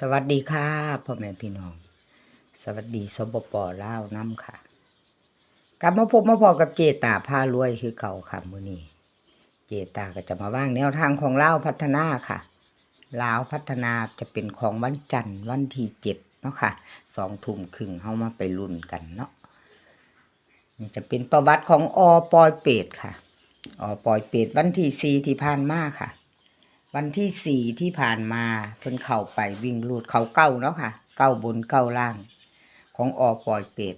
สวัสดีค่ะพ่อแม่พี่น้อง สวัสดีสบปปลาวน้ำค่ะ กลับมาพบมาพอกับเจตาพารวยคือเก่าค่ะมือนี้เจตาก็จะมาว่างแนวทางของลาวพัฒนาค่ะลาวพัฒนาจะเป็นของวันจันทร์วันที่เจ็ดเนาะค่ะสองทุ่มครึ่งเฮามาไปรุ่นกันเนาะนี่จะเป็นประวัติของอปอยเป็ดค่ะอปอยเป็ดวันที่สี่ที่ผ่านมาค่ะ วันที่สี่ที่ผ่านมาเพิ่นเข้าไปวิ่งลูดเขาเก้าเนาะค่ะ เก้าบนเก้าล่าง ของอปอยเป็ด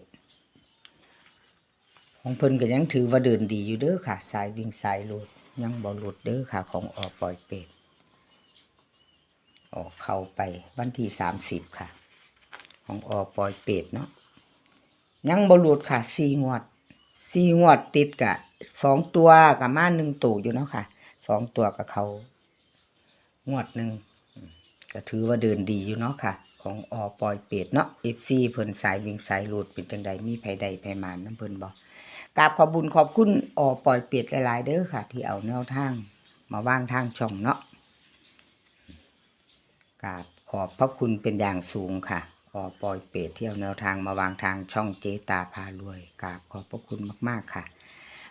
ของเพิ่นก็ยังถือว่าเดินดีอยู่เด้อค่ะ สายวิ่งสายลูดยังบ่หลุดเด้อค่ะ ของอปอยเป็ด ออกเข้าไปวันที่สามสิบค่ะ ของอปอยเป็ดเนาะยังบ่หลุดค่ะสี่งวดสี่งวดติดกะสองตัวกับมาหนึ่งตู่อยู่เนาะค่ะสองตัวกับเขา งวดหนึ่งก็ถือว่าเดินดีอยู่เนาะค่ะ ของอปอยเป็ดเนาะเอฟซีเพิ่นสายวิ่งสายหลุดเป็นจังใดมีไผใดไผมานน้ำเพิ่นบอกกราบขอบุญขอบคุณอปอยเป็ดหลายๆเด้อค่ะ ที่เอาแนวทาง มาว่างทางช่องเนาะกราบขอบพระคุณเป็นอย่างสูงค่ะอปอยเป็ดที่เอาแนวทางมาวางทางช่องเจตาพารวยกราบขอบพระคุณมากๆค่ะ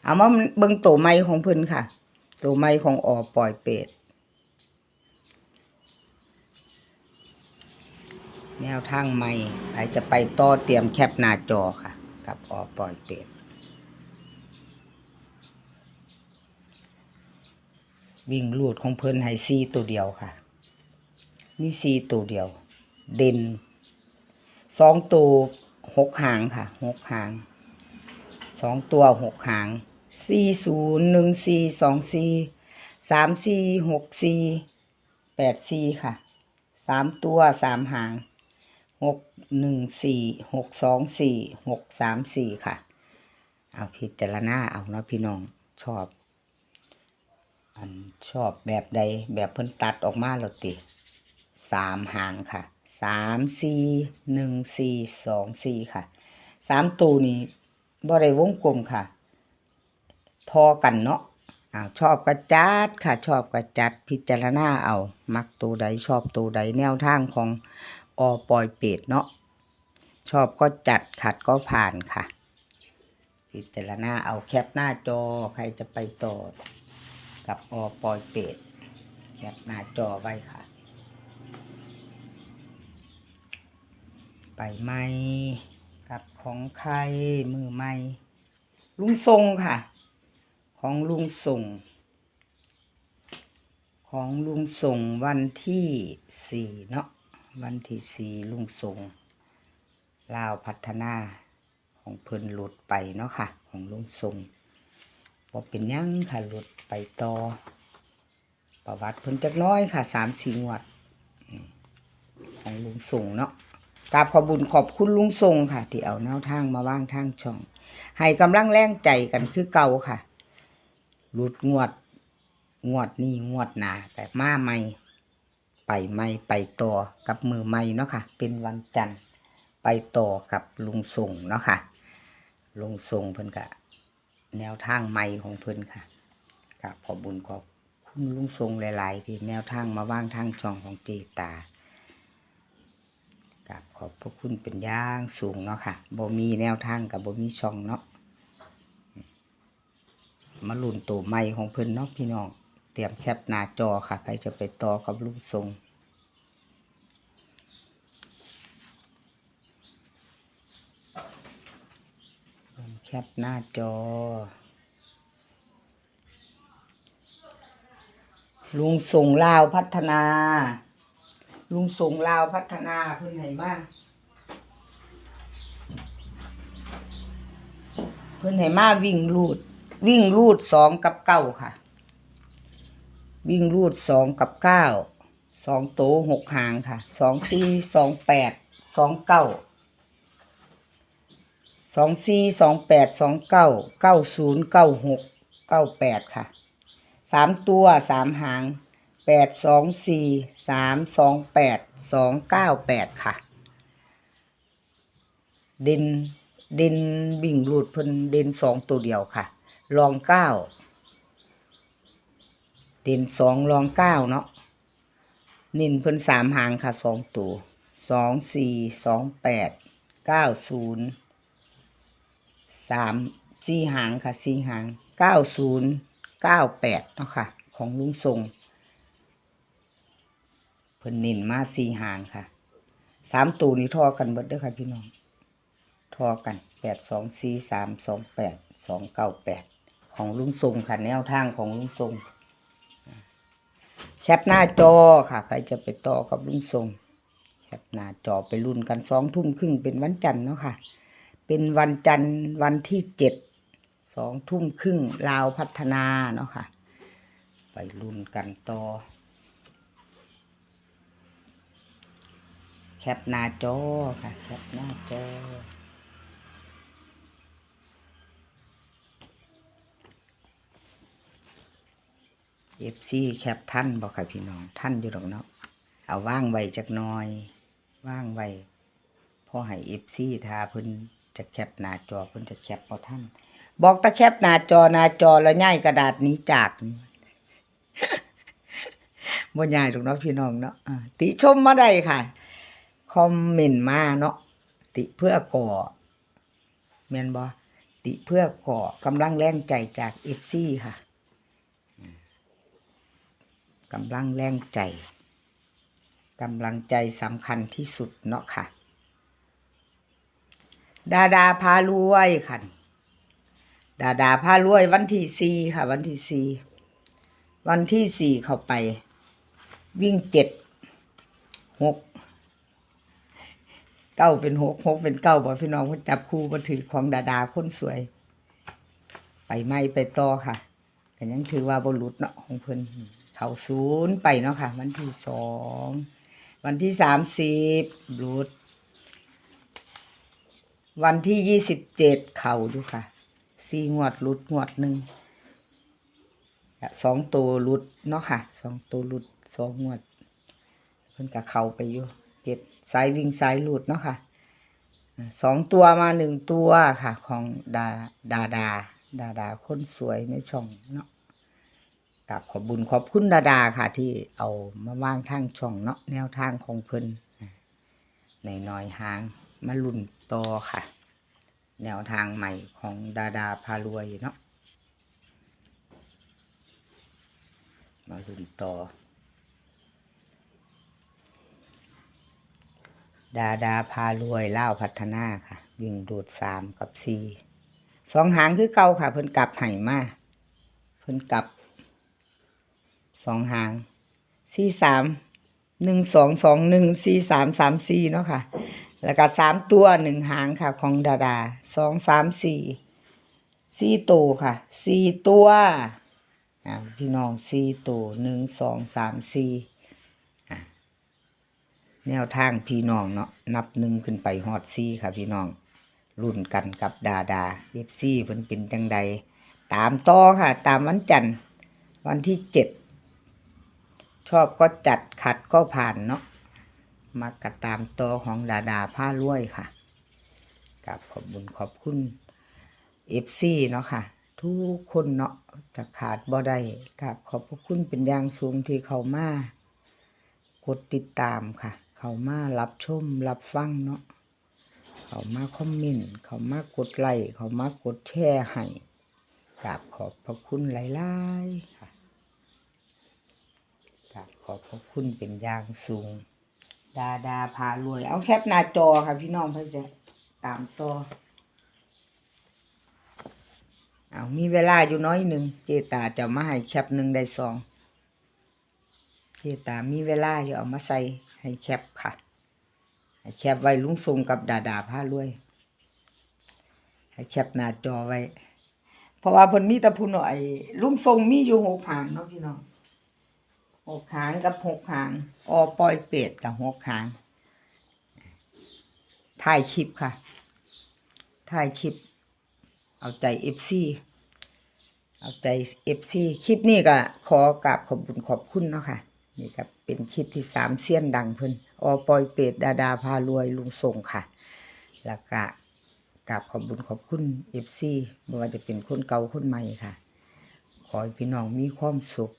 เอามาเบิ่งตัวไม้ของเพิ่นค่ะตัวไม้ของอปอยเป็ด แนวทางใหม่ใครจะไปต่อเตรียมแคปหน้าจอค่ะ กับออปอยเป็ดวิ่งลูดของเพิ่นให้ซีตัวเดียวค่ะ มีซีตัวเดียว เด่นสองตัวหกหางค่ะหกหางสองตัวหกหางสี่ศูนย์หนึ่งสี่สองสี่สามสี่หกสี่แปดสี่ค่ะสามตัวสามหาง หกหนึ่งสี่หกสองสี่หกสามสี่ค่ะ เอาพิจารณาเอาเนาะพี่น้องชอบ อันชอบแบบใดแบบเพิ่นตัดออกมาแล้วติสามหางค่ะสามสี่หนึ่งสี่สองสี่ค่ะสามตัวนี้บ่ได้วงกลมค่ะ ทอกันเนาะอ้าวชอบกระจัดค่ะ ชอบกระจัดพิจารณาเอา มักตัวใดชอบตัวใดแนวทางของ อปอยเป็ดเนาะชอบก็จัดขัดก็ผ่านค่ะ พิจารณาเอาแคปหน้าจอใครจะไปต่อ กับอปอยเป็ดแคปหน้าจอไว้ค่ะ ไปไหมกับของใครมือใหม่ลุงทรงค่ะ ของลุงส่ง ของลุงส่งวันที่สี่เนาะ วันที่สี่ลุงส่งลาวพัฒนาของเพิ่นหลุดไปเนาะค่ะ ของลุงส่งบ่เป็นยังค่ะหลุดไปต่อ ประวัติเพิ่นจักน้อยค่ะสามสี่งวด ของลุงส่งเนาะกราบขอบุญขอบคุณลุงส่งค่ะ ที่เอาแนวทางมาว่างทางช่อง ให้กำลังแรงใจกันคือเก่าค่ะหลุดงวดงวดนี้งวดหนาแบบมาใหม่ ไปไม่ไปต่อกับมือไม่เนาะค่ะ เป็นวันจันทร์ไปต่อกับลุงส่งเนาะค่ะ ลุงส่งเพิ่นกะแนวทางใหม่ของเพิ่นค่ะกับขอบุญขอบคุณลุงส่งหลาย ๆ ที่แนวทางมาว่างทางช่องของเจตากับขอบพระคุณเป็นย่างสูงเนาะค่ะบ่มีแนวทางกับบ่มีช่องเนาะมาลุ่นตัวใหม่ของเพิ่นเนาะพี่น้อง เตรียมแคปหน้าจอค่ะใครจะไปต่อกับลูกทรงแคปหน้าจอ ลุงส่งลาวพัฒนา ลุงส่งลาวพัฒนาเพิ่อนให้มาเพิ่อนให้มาวิ่งรูด วิ่งรูดสองกับเก้าค่ะ วิ่งรูดสองกับเก้าสองโตหกหางค่ะสองสี่สองแปดสองเก้าสองสี่สองแปดสองเก้าเก้าศูนย์เก้าหกเก้าแปดค่ะสามตัวสามหางแปดสองสี่สามสองแปดสองเก้าแปดค่ะ เด่นเด่นบิ่งรูดเพิ่นเด่นสองตัวเดียวค่ะ รองเก้า เด่นสองรองเก้าเนาะนินเพิ่นสามหางค่ะสองตัวสองสี่สองแปดเก้าศูนย์สามสี่หางค่ะสี่หางเก้าศูนย์เก้าแปดเนาะค่ะ ของลุงทรงเพิ่นนินมาสี่หางค่ะสามตัวนี้ทอกันเบิดเด้อค่ะพี่น้องทอกันแปดสองสี่สามสองแปดสองเก้าแปดของลุงทรงค่ะแนวทางของลุงทรง แคปหน้าจอค่ะ ใครจะไปต่อกับลุงทรงแคปหน้าจอไปรุ่นกันสองทุ่มครึ่งเป็นวันจันทร์เนาะค่ะ เป็นวันจันทร์วันที่เจ็ดสองทุ่มครึ่งลาวพัฒนาเนาะค่ะ ไปรุ่นกันต่อ แคปหน้าจอค่ะ แคปหน้าจอ เอฟซีแคปท่านบอกค่ะพี่น้องท่านอยู่ดอกเนาะเอาว่างไว้จักหน้อยว่างไว้พอให้เอฟซีทาเพิ่นจะแคปหน้าจอเพิ่นจะแคปเอาท่าน บอกตะแคปหน้าจอหน้าจอแล้วง่ายกระดาษหนี้จากบ่ง่ายดอกเนาะพี่น้องเนาะติชมมาได้ค่ะ คอมเมนต์มาเนาะติเพื่อก่อแม่นบ่ติเพื่อก่อกำลังแรงใจจากเอฟซีค่ะ กำลังแรงใจกำลังใจสำคัญที่สุดเนาะค่ะ ดาดาพารวยค่ะ ดาดาพารวยวันที่สี่ค่ะ วันที่สี่วันที่สี่เข้าไป วิ่งเจ็ดหกเก้าเป็นหกหกเป็นเก้าบอกพี่น้องคนจับคู่มาถือของดาดาคนสวย ไปไม่ไปต่อค่ะก็ยังถือว่าบรุษเนาะของเพิ่อน เขาศูนย์ไปเนาะค่ะ วันที่สองวันที่สามสิบรุดวันที่ยี่สิบเจ็ดเข่าดูค่ะสี่งวดรุดงวดหนึ่งสองตัวรุดเนาะค่ะสองตัวรุดสองงวดเพิ่นกับเข่าไปอยู่เจ็ดสายวิ่งสายหลุดเนาะค่ะสองตัวมาหนึ่งตัวค่ะ ของดาดาดา ดาดาคนสวยในช่องเนาะ กับขอบบุญขอบคุณดาดาค่ะ ที่เอามาว่างทางช่องเนาะแนวทางของเพิ่นในน้อยหางมาลุ่นต่อค่ะ แนวทางใหม่ของดาดาพารวยเนาะมาลุ่นต่อ ดาดาพารวยเล่าพัฒนาค่ะ วิ่งดูดสามกับสี่สองหางคือเก่าค่ะ เพิ่นกลับไห่มาเพิ่นกลับ สองหางสี่สามหนึ่งสองสองหนึ่งสี่สามสามสี่เนาะค่ะ แล้วก็สามตัวหนึ่งหางค่ะ ของดาดาสองสามสี่สี่ตัวค่ะสี่ตัวอ่าพี่น้องสี่ตัวหนึ่งสองสามสี่แนวทางพี่น้องเนาะนับหนึ่งขึ้นไปฮอดซี่ค่ะพี่น้องรุ่นกันกับดาดาเอฟซีเพิ่นเป็นจังใด ตามต่อค่ะ ตามวันจันทร์วันที่เจ็ด ชอบก็จัดขัดก็ผ่านเนาะมากระตามต่อของดาดาผ้ารวยค่ะกับขอบบุญขอบคุณเอฟซีเนาะค่ะ ทุกคนเนาะจะขาดบ่ได้กับขอบพระคุณเป็นอย่างสูงที่เขามากดติดตามค่ะ เขามารับชมรับฟังเนาะเขามาคอมเมนต์เขามากดไลค์เขามากดแชร์ให้กราบขอบพระคุณหลายๆค่ะกราบข อบคุณเป็นอย่างสูง ดาดาพารวย เอาแคปหน้าจอค่ะพี่น้องเพื่อจะตามต่อเอามีเวลาอยู่น้อยหนึ่งเจตาจะมาให้แคปหนึ่งได้สองเจตามีเวลาอยู่เอามาใส่ให้แคปค่ะให้แคปไว้ลุงทรงกับดาดาผ้ารวย ให้แคปหน้าจอไว้ เพราะว่าเพิ่นมีแต่ผู้น้อยลุงทรงมีอยู่หกหางเนาะพี่น้อง หกหางกับหกหางออปอยเป็ดกับหกหางถ่ายคลิปค่ะถ่ายคลิป เอาใจเอฟซีเอาใจเอฟซีคลิปนี้ก็ขอกราบขอบคุณขอบคุณเนาะค่ะนี่ก็เป็นคลิปที่สามเสี้ยนดังเพิ่นอปอยเป็ดดาดาพารวยลุงส่งค่ะ แล้วก็กราบขอบคุณขอบคุณเอฟซีไม่ว่าจะเป็นคนเก่าคนใหม่ค่ะ ขอให้พี่น้องมีความสุข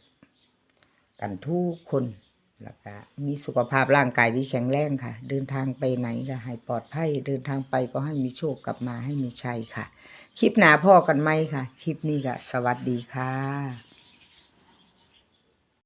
กันทุกคนแล้วก็มีสุขภาพร่างกายที่แข็งแรงค่ะ เดินทางไปไหนก็ให้ปลอดภัย เดินทางไปก็ให้มีโชคกลับมาให้มีชัยค่ะ คลิปหนาพ่อกันไหมค่ะ คลิปนี้ก็สวัสดีค่ะ